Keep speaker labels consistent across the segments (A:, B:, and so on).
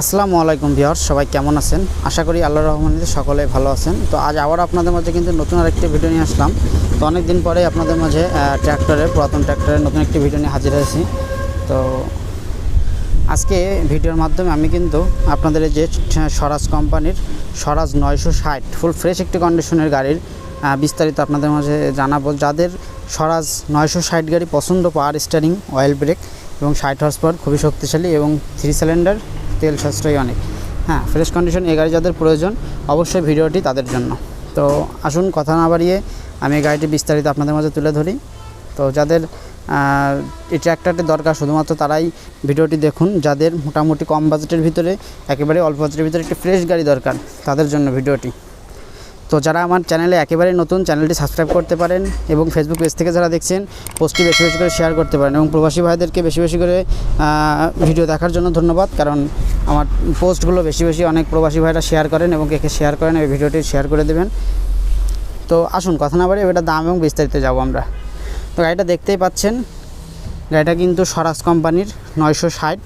A: আসসালামু আলাইকুম ভিউয়ার্স, সবাই কেমন আছেন? আশা করি আল্লাহ রহমানের সকলে ভালো আছেন। তো আজ আবার আপনাদের মাঝে কিন্তু নতুন আরেকটি ভিডিও নিয়ে আসলাম। তো অনেক দিন পরে আপনাদের মাঝে ট্র্যাক্টরের, পুরাতন ট্র্যাক্টরের নতুন একটি ভিডিও নিয়ে হাজির হয়েছি। তো আজকে ভিডিওর মাধ্যমে আমি কিন্তু আপনাদের যে স্বরাজ কোম্পানির স্বরাজ নয়শো ষাট, ফুল ফ্রেশ একটি কন্ডিশনের গাড়ির বিস্তারিত আপনাদের মাঝে জানাব। যাদের স্বরাজ নয়শো ষাট গাড়ি পছন্দ পাওয়ার স্টারিং অয়েল ব্রেক এবং ষাট হর্স পাওয়ার খুবই শক্তিশালী এবং থ্রি সিলিন্ডার তেল সাশ্রয় অনেক। হ্যাঁ ফ্রেশ কন্ডিশন এই গাড়ি যাদের প্রয়োজন, অবশ্যই ভিডিওটি তাদের জন্য। তো আসুন, কথা না বাড়িয়ে আমি গাড়িটি বিস্তারিত আপনাদের মাঝে তুলে ধরি। তো যাদের এই ট্র্যাক্টরটি দরকার, শুধুমাত্র তারাই ভিডিওটি দেখুন। যাদের মোটামুটি কম বাজেটের ভিতরে, একেবারে অল্প বাজেটের ভিতরে একটি ফ্রেশ গাড়ি দরকার, তাদের জন্য ভিডিওটি। তো যারা আমার চ্যানেলে একেবারে নতুন, চ্যানেলটি সাবস্ক্রাইব করতে পারেন এবং ফেসবুক পেজ থেকে যারা দেখছেন, পোস্টটি বেশি বেশি করে শেয়ার করতে পারেন এবং প্রবাসী ভাইদেরকে বেশি বেশি করে ভিডিও দেখার জন্য ধন্যবাদ। কারণ আমার পোস্টগুলো বেশি বেশি অনেক প্রবাসী ভাইরা শেয়ার করেন এবং কে কে শেয়ার করেন, এই ভিডিওটি শেয়ার করে দেবেন। তো আসুন, কথা না বাড়ি এটা দাম এবং বিস্তারিত যাব আমরা। তো গাড়িটা দেখতেই পাচ্ছেন, গাড়িটা কিন্তু স্বরাজ কোম্পানির নয়শো ষাট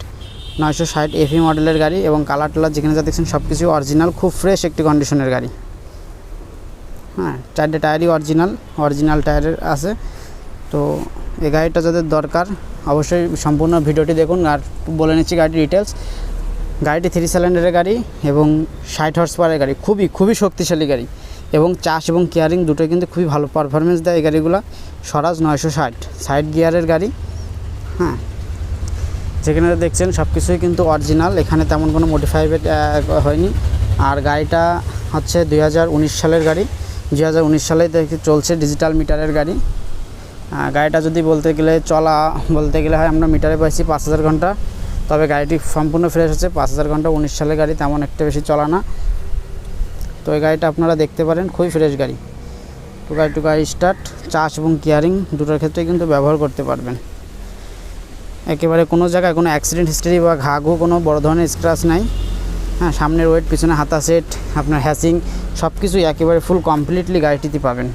A: নয়শো ষাট এফি মডেলের গাড়ি এবং কালার টালার যেখানে যা দেখছেন সব কিছু অরিজিনাল খুব ফ্রেশ একটি কন্ডিশনের গাড়ি। হ্যাঁ চারটে টায়ারই অরিজিনাল অরিজিনাল টায়ারের আছে। তো এই গাড়িটা যাদের দরকার, অবশ্যই সম্পূর্ণ ভিডিওটি দেখুন আর বলে নিচ্ছি গাড়ির ডিটেলস গাড়িটি থ্রি সিলিন্ডারের গাড়ি এবং ষাট হর্স পাওয়ারের গাড়ি, খুবই খুবই শক্তিশালী গাড়ি। এবং চাষ এবং কেয়ারিং দুটোই কিন্তু খুবই ভালো পারফরমেন্স দেয় এই গাড়িগুলো। স্বরাজ নয়শো ষাট সাইড গিয়ারের গাড়ি। হ্যাঁ যেখানে দেখছেন সব কিছুই কিন্তু অরিজিনাল এখানে তেমন কোনো মডিফাইড হয়নি। আর গাড়িটা হচ্ছে দু হাজার উনিশ সালের গাড়ি। দুই হাজার উনিশ সালে চলছে ডিজিটাল মিটারের গাড়ি। গাড়িটা যদি বলতে গেলে চলা বলতে গেলে হয় আমরা মিটারে পাইছি পাঁচ হাজার ঘণ্টা। তবে গাড়িটি সম্পূর্ণ ফ্রেশ আছে, পাঁচ হাজার ঘণ্টা উনিশ সালের গাড়ি, তেমন একটা বেশি চলা না। তো এই গাড়িটা আপনারা দেখতে পারেন, খুবই ফ্রেশ গাড়ি। টু গাড়ি টু গাড়ি স্টার্ট চাষ এবং কেয়ারিং দুটোর ক্ষেত্রে কিন্তু ব্যবহার করতে পারবেন। একেবারে কোনো জায়গায় কোনো অ্যাক্সিডেন্ট হিস্ট্রি বা ঘা ঘু কোনো বড় ধরনের স্ক্র্যাচ নাই। হ্যাঁ সামনের ওয়েট পিছনে হাতা সেট আপনার হ্যাসিং সব কিছুই একেবারে ফুল কমপ্লিটলি গাড়িটিতে পাবেন।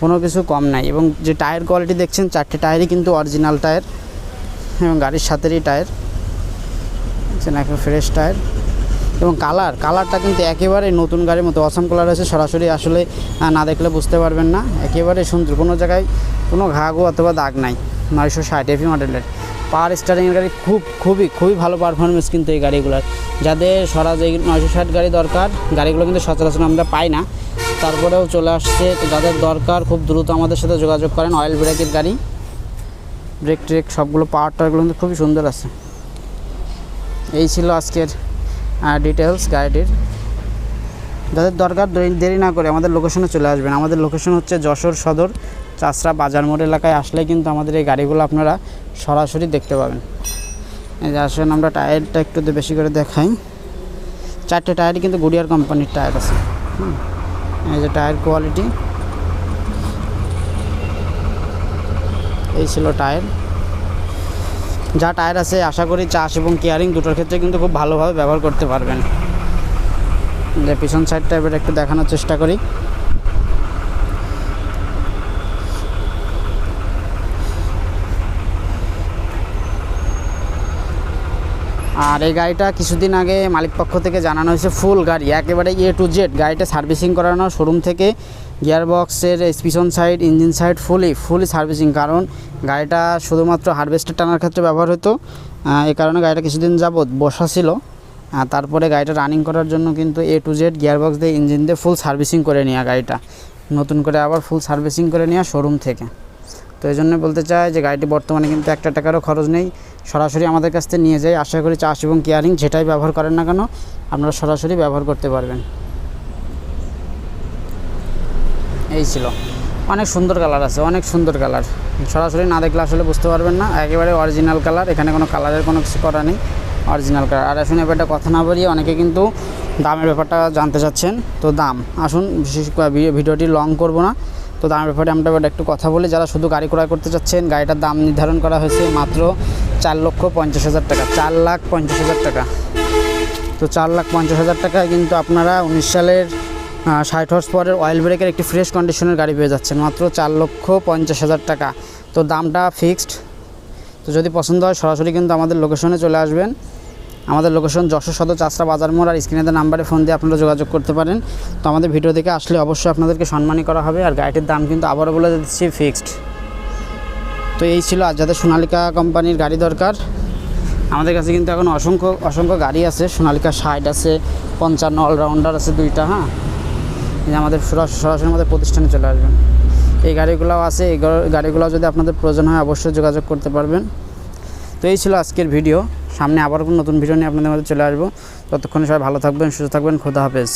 A: কোনো কিছু কম নাই এবং যে টায়ার কোয়ালিটি দেখছেন, চারটে টায়ারই কিন্তু অরিজিনাল টায়ার এবং গাড়ির সাথেরই টায়ার দেখছেন, এখন ফ্রেশ টায়ার এবং কালার কালারটা কিন্তু একেবারে নতুন গাড়ির মতো অসম কালার আছে সরাসরি আসলে না দেখলে বুঝতে পারবেন না। একেবারে সুন্দর, কোনো জায়গায় কোনো ঘাগো অথবা দাগ নাই। নয়শো ষাট এফি মডেলের পাওয়ার স্টারিংয়ের গাড়ি খুব, খুবই খুবই ভালো পারফরমেন্স কিন্তু এই গাড়িগুলোর যাদের সরাজ এই নয়শো ষাট গাড়ি দরকার, গাড়িগুলো কিন্তু সচরাচর আমরা পাই না। তারপরেও চলে আসছে, তো যাদের দরকার খুব দ্রুত আমাদের সাথে যোগাযোগ করেন অয়েল ব্রেকের গাড়ি। ব্রেক ট্রেক সবগুলো পাওয়ার টাওয়ারগুলো কিন্তু খুবই সুন্দর আছে। এই ছিল আজকের ডিটেলস গাড়িটির। যাদের দরকার দেরি- না করে আমাদের লোকেশনে চলে আসবেন। আমাদের লোকেশন হচ্ছে যশোর সদর, চাষরা বাজার মোড় এলাকায় আসলে কিন্তু আমাদের এই গাড়িগুলো আপনারা সরাসরি দেখতে পাবেন। এই যে আসেন, আমরা টায়ারটা একটু বেশি করে দেখাই। চারটে টায়ারই কিন্তু গুডিয়ার কোম্পানির টায়ার আছে। হুম। এই যে টায়ার কোয়ালিটি। এই ছিল টায়ার। যা টায়ার আছে, আশা করি চাষ এবং কেয়ারিং দুটোর ক্ষেত্রে কিন্তু খুব ভালোভাবে ব্যবহার করতে পারবেন। যে পিছন সাইডটা এবার একটু দেখানোর চেষ্টা করি। আর এই গাড়িটা কিছুদিন আগে মালিক পক্ষ থেকে জানানো হয়েছে ফুল গাড়ি, একেবারে এ টু জেড গাড়িটা সার্ভিসিং করানো শোরুম থেকে গিয়ার বক্সের পিছন side engine side fully fully servicing. কারণ গাড়িটা শুধুমাত্র হারভেস্টার টানার ক্ষেত্রে ব্যবহার হতো। এই কারণে গাড়িটা কিছুদিন যাবৎ বসা ছিল। তারপরে গাড়িটা রানিং করার জন্য কিন্তু A to Z gear box দিয়ে ইঞ্জিন দিয়ে ফুল সার্ভিসিং করে নেওয়া গাড়িটা। নতুন করে আবার ফুল সার্ভিসিং করে নেওয়া শোরুম থেকে। তো এই জন্য বলতে চাই যে গাড়িটি বর্তমানে কিন্তু একটা টাকারও খরচ নেই। সরাসরি আমাদের কাছ থেকে নিয়ে যাই। আশা করি চাষ এবং কেয়ারিং যেটাই ব্যবহার করেন না কেন, আপনারা সরাসরি ব্যবহার করতে পারবেন। এই ছিল। অনেক সুন্দর কালার আছে, অনেক সুন্দর কালার। সরাসরি না দেখলে আসলে বুঝতে পারবেন না। একেবারে অরিজিনাল কালার, এখানে কোনো কালারের কোনো কিছু করা নেই। Original colour. আর আসুন একটা কথা না বলিয়ে অনেকে কিন্তু দামের ব্যাপারটা জানতে চাচ্ছেন। তো দাম, আসুন, বিশেষ ভিডিওটি লং করব না। তো দামের ব্যাপারে আমরা একটু কথা বলি। যারা শুধু গাড়ি ক্রয় করতে চাচ্ছেন, গাড়িটার দাম নির্ধারণ করা হয়েছে মাত্র চার লক্ষ পঞ্চাশ হাজার টাকা, চার লাখ পঞ্চাশ হাজার টাকা। তো চার লাখ পঞ্চাশ হাজার টাকায় কিন্তু আপনারা উনিশ সালের ষাট হর্স পরের অয়েল ব্রেকের একটি ফ্রেশ কন্ডিশনের গাড়ি পেয়ে যাচ্ছেন, মাত্র চার লক্ষ পঞ্চাশ হাজার টাকা। তো দামটা ফিক্সড তো যদি পছন্দ হয়, সরাসরি কিন্তু আমাদের লোকেশনে চলে আসবেন। আমাদের লোকেশন যশোর সদর চাষরা বাজার মোড় আর স্ক্রিনে নাম্বারে ফোন দিয়ে আপনারা যোগাযোগ করতে পারেন। তো আমাদের ভিডিও দেখে আসলে অবশ্যই আপনাদেরকে সম্মানই করা হবে আর গাড়িটির দাম কিন্তু আবারও বলে দিচ্ছি ফিক্সড তো এই ছিল আজ যাদের সোনালিকা কোম্পানির গাড়ি দরকার। আমাদের কাছে কিন্তু এখন অসংখ্য অসংখ্য গাড়ি আছে। সোনালিকা ষাট আছে, পঞ্চান্ন অলরাউন্ডার আছে দুইটা হ্যাঁ? আমাদের সরাসরি আমাদের প্রতিষ্ঠানে চলে আসবেন। এই গাড়িগুলোও আছে, এই গাড়িগুলো যদি আপনাদের প্রয়োজন হয় অবশ্যই যোগাযোগ করতে পারবেন। তো এই ছিল আজকের ভিডিও সামনে আবার কোনো নতুন ভিডিও নিয়ে আপনাদের মধ্যে চলে আসব। ততক্ষণে সবাই ভালো থাকবেন, সুস্থ থাকবেন, খোদা হাফেজ।